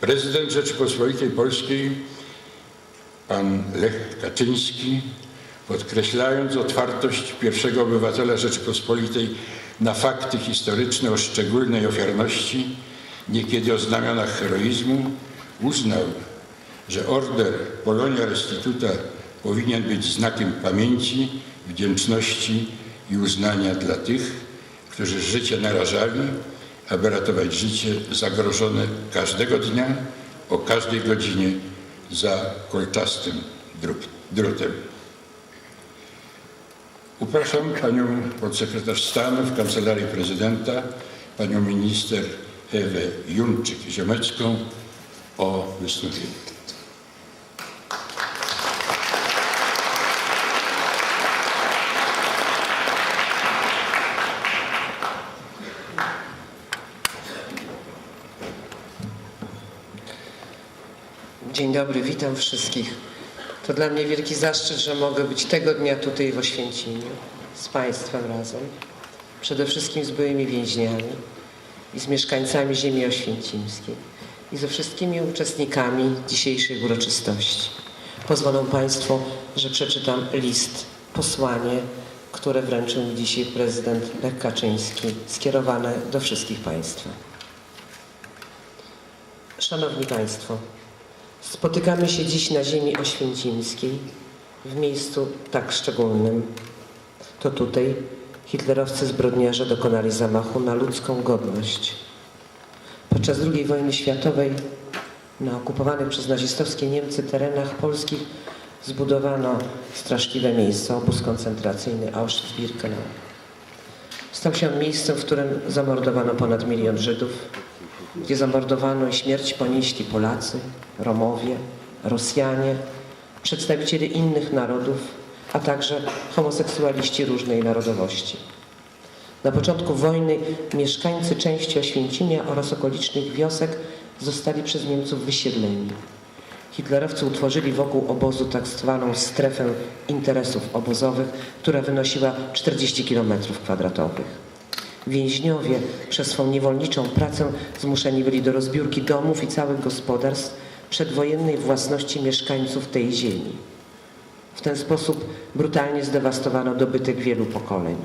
Prezydent Rzeczypospolitej Polskiej, pan Lech Kaczyński, podkreślając otwartość pierwszego obywatela Rzeczypospolitej na fakty historyczne o szczególnej ofiarności, niekiedy o znamionach heroizmu, uznał, że order Polonia Restituta powinien być znakiem pamięci, wdzięczności i uznania dla tych, którzy życie narażali, aby ratować życie zagrożone każdego dnia, o każdej godzinie za kolczastym drut- drutem. Upraszam panią podsekretarz stanu w Kancelarii Prezydenta, panią minister Ewę Junczyk-Ziomecką o wystąpienie. Dzień dobry, witam wszystkich. To dla mnie wielki zaszczyt, że mogę być tego dnia tutaj w Oświęcimiu z Państwem razem. Przede wszystkim z byłymi więźniami i z mieszkańcami ziemi oświęcimskiej i ze wszystkimi uczestnikami dzisiejszej uroczystości. Pozwolą Państwo, że przeczytam list, posłanie, które wręczył mi dzisiaj prezydent Lech Kaczyński, skierowane do wszystkich Państwa. Szanowni Państwo, Spotykamy się dziś na ziemi oświęcimskiej, w miejscu tak szczególnym. To tutaj hitlerowcy zbrodniarze dokonali zamachu na ludzką godność. Podczas II wojny światowej na okupowanych przez nazistowskie Niemcy terenach polskich zbudowano straszliwe miejsce, obóz koncentracyjny Auschwitz-Birkenau. Stał się miejscem, w którym zamordowano ponad milion Żydów, gdzie zamordowano i śmierć ponieśli Polacy, Romowie, Rosjanie, przedstawiciele innych narodów, a także homoseksualiści różnej narodowości. Na początku wojny mieszkańcy części Oświęcimia oraz okolicznych wiosek zostali przez Niemców wysiedleni. Hitlerowcy utworzyli wokół obozu tak zwaną strefę interesów obozowych, która wynosiła 40 km kwadratowych. Więźniowie przez swą niewolniczą pracę zmuszeni byli do rozbiórki domów i całych gospodarstw przedwojennej własności mieszkańców tej ziemi. W ten sposób brutalnie zdewastowano dobytek wielu pokoleń.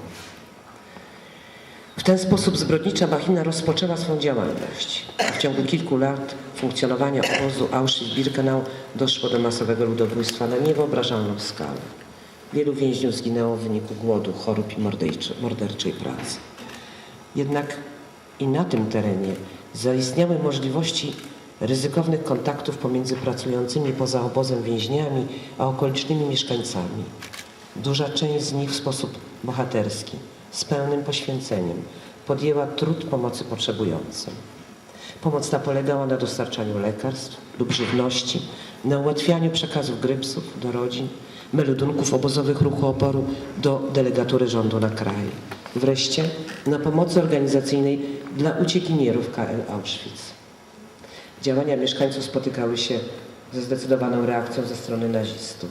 W ten sposób zbrodnicza machina rozpoczęła swą działalność. W ciągu kilku lat funkcjonowania obozu Auschwitz-Birkenau doszło do masowego ludobójstwa na niewyobrażalną skalę. Wielu więźniów zginęło w wyniku głodu, chorób i morderczej, pracy. Jednak i na tym terenie zaistniały możliwości ryzykownych kontaktów pomiędzy pracującymi poza obozem więźniami a okolicznymi mieszkańcami. Duża część z nich w sposób bohaterski, z pełnym poświęceniem podjęła trud pomocy potrzebującym. Pomoc ta polegała na dostarczaniu lekarstw lub żywności, na ułatwianiu przekazów grypsów do rodzin, meldunków obozowych ruchu oporu do delegatury rządu na kraj. Wreszcie na pomocy organizacyjnej dla uciekinierów KL Auschwitz. Działania mieszkańców spotykały się ze zdecydowaną reakcją ze strony nazistów.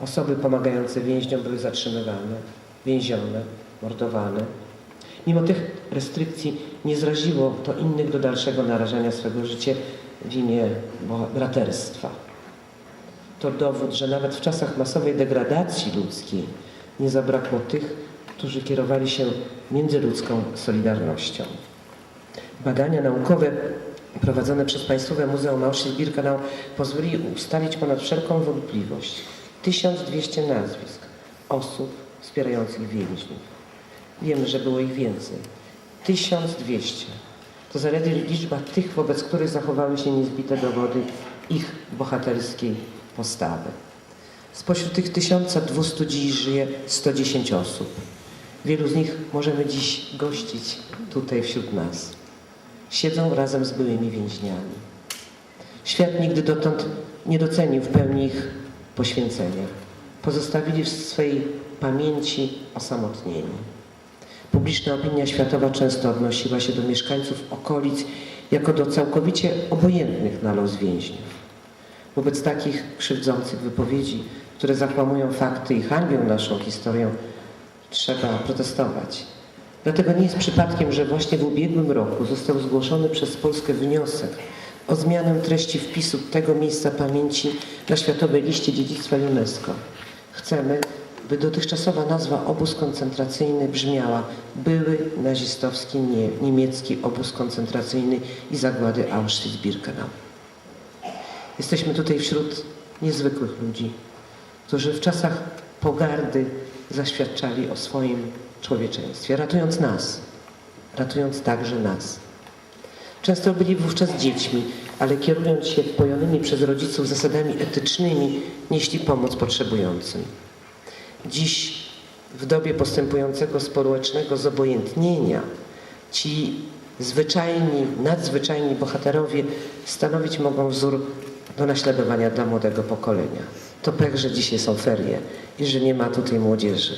Osoby pomagające więźniom były zatrzymywane, więzione, mordowane. Mimo tych restrykcji nie zraziło to innych do dalszego narażania swego życia w imię braterstwa. To dowód, że nawet w czasach masowej degradacji ludzkiej nie zabrakło tych, którzy kierowali się międzyludzką solidarnością. Badania naukowe prowadzone przez Państwowe Muzeum Auschwitz-Birkenau pozwoliły ustalić ponad wszelką wątpliwość 1200 nazwisk osób wspierających więźniów. Wiemy, że było ich więcej. 1200. To zaledwie liczba tych, wobec których zachowały się niezbite dowody ich bohaterskiej postawy. Spośród tych 1200 dziś żyje 110 osób. Wielu z nich możemy dziś gościć tutaj wśród nas. Siedzą razem z byłymi więźniami. Świat nigdy dotąd nie docenił w pełni ich poświęcenia. Pozostawili w swojej pamięci osamotnieni. Publiczna opinia światowa często odnosiła się do mieszkańców okolic jako do całkowicie obojętnych na los więźniów. Wobec takich krzywdzących wypowiedzi, które zakłamują fakty i hańbią naszą historię, trzeba protestować. Dlatego nie jest przypadkiem, że właśnie w ubiegłym roku został zgłoszony przez Polskę wniosek o zmianę treści wpisu tego miejsca pamięci na Światowej Liście Dziedzictwa UNESCO. Chcemy, by dotychczasowa nazwa obóz koncentracyjny brzmiała były nazistowski nie, niemiecki obóz koncentracyjny i zagłady Auschwitz-Birkenau. Jesteśmy tutaj wśród niezwykłych ludzi, którzy w czasach pogardy zaświadczali o swoim człowieczeństwie, ratując nas, ratując także nas. Często byli wówczas dziećmi, ale kierując się wpojonymi przez rodziców zasadami etycznymi, nieśli pomoc potrzebującym. Dziś, w dobie postępującego społecznego zobojętnienia, ci zwyczajni, nadzwyczajni bohaterowie stanowić mogą wzór do naśladowania dla młodego pokolenia. To pech, że dzisiaj są ferie i że nie ma tutaj młodzieży.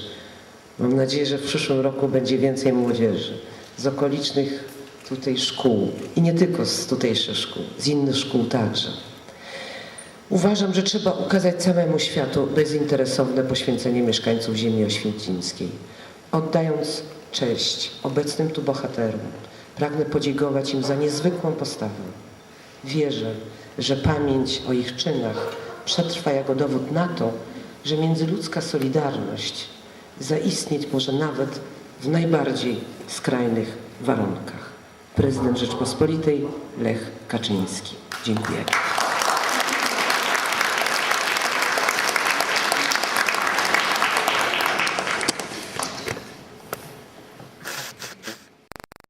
Mam nadzieję, że w przyszłym roku będzie więcej młodzieży z okolicznych tutaj szkół i nie tylko z tutejszych szkół, z innych szkół także. Uważam, że trzeba ukazać całemu światu bezinteresowne poświęcenie mieszkańców ziemi oświęcimskiej. Oddając cześć obecnym tu bohaterom, pragnę podziękować im za niezwykłą postawę. Wierzę, że pamięć o ich czynach przetrwa jako dowód na to, że międzyludzka solidarność zaistnieć może nawet w najbardziej skrajnych warunkach. Prezydent Rzeczpospolitej Lech Kaczyński. Dziękuję.